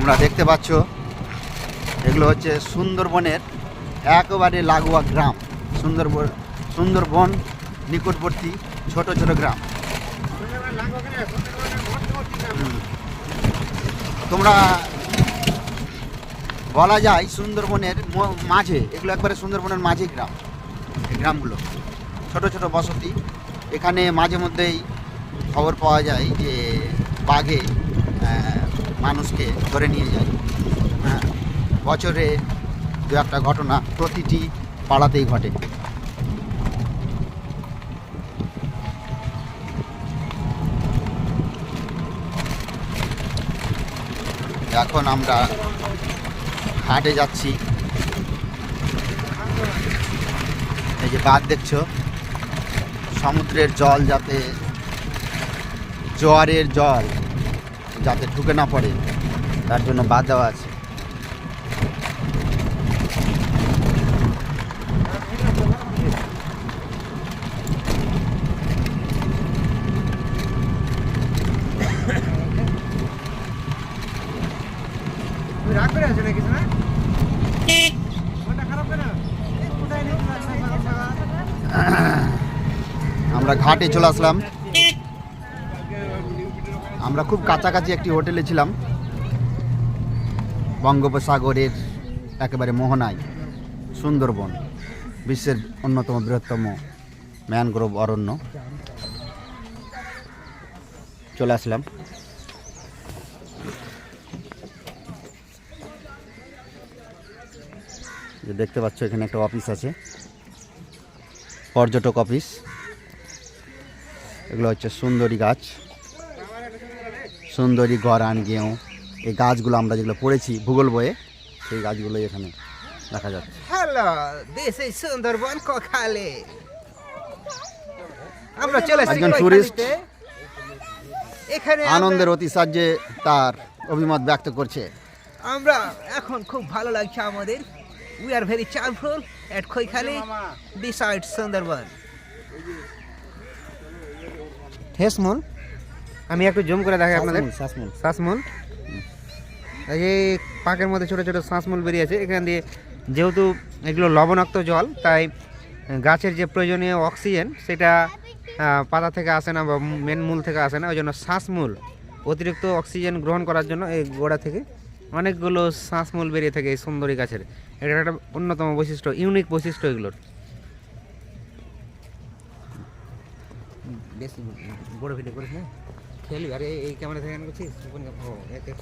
তোমরা দেখতে পাচ্ছ, এগুলো হচ্ছে সুন্দরবনের একেবারে লাগোয়া গ্রাম। সুন্দরবন সুন্দরবন নিকটবর্তী ছোট ছোট গ্রাম। তোমরা বলা যায় সুন্দরবনের মাঝে, এগুলো একবারে সুন্দরবনের মাঝে গ্রাম গ্রামগুলো। ছোট ছোট বসতি। এখানে মাঝে মধ্যেই খবর পাওয়া যায় যে বাঘে মানুষকে ধরে নিয়ে যায়। হ্যাঁ বছরে দু একটা ঘটনা প্রতিটি পাড়াতেই ঘটে। এখন আমরা হাটে যাচ্ছি। এই যে বাঘ দেখছ? সমুদ্রের জল যাতে, জোয়ারের জল। যাতে ঢুকে না পড়ে। তার জন্য বাদ দেওয়া আছে। আমরা ঘাটে চলে আসলাম। আমরা খুব কাছাকাছি একটি হোটেলে ছিলাম। বঙ্গোপসাগরের একেবারে মোহনায়, সুন্দরবন, বিশ্বের অন্যতম বৃহত্তম ম্যানগ্রোভ অরণ্য। চলে আসলাম। যে দেখতে পাচ্ছ, এখানে একটা অফিস আছে। পর্যটক অফিস। এগুলো হচ্ছে সুন্দরী গাছ। সুন্দরী গরান গেঁও। এই গাছগুলো আমরা যেগুলো পড়েছি ভূগোল বইয়ে সেই গাছগুলো এখানে দেখা যাচ্ছে। হ্যালো দিস ইজ সুন্দরবন কোখালে। আমরা চলে এসেছি একজন tourist এখানে আনন্দের অতিসাহ্যে তার অভিমত ব্যক্ত করছে। আমরা এখন খুব ভালো লাগছে আমাদের। We are very cheerful at Khoikhali beside Sundarban হেসমুল আমি একটু জুম করে দেখাই আপনাদের। শ্বাসমূল শ্বাসমূল এই পাকের মধ্যে ছোট ছোট শ্বাসমূল বেরিয়েছে এখান দিয়ে যেহেতু এগুলো লবণাক্ত জল তাই গাছের যে প্রয়োজনীয় অক্সিজেন সেটা পাতা থেকে আসে না বা মেন মূল থেকে আসে না ওই জন্য শ্বাসমূল অতিরিক্ত অক্সিজেন গ্রহণ করার জন্য এই গোড়া থেকে অনেকগুলো শ্বাসমূল বেরিয়ে থাকে এই সুন্দরী গাছের। এটা একটা অন্যতম বৈশিষ্ট্য ইউনিক বৈশিষ্ট্য এগুলোর। বেশি বড় ভিডিও করিস না খেলি আরে এই ক্যামেরা থেকে করছিস? ও এক এক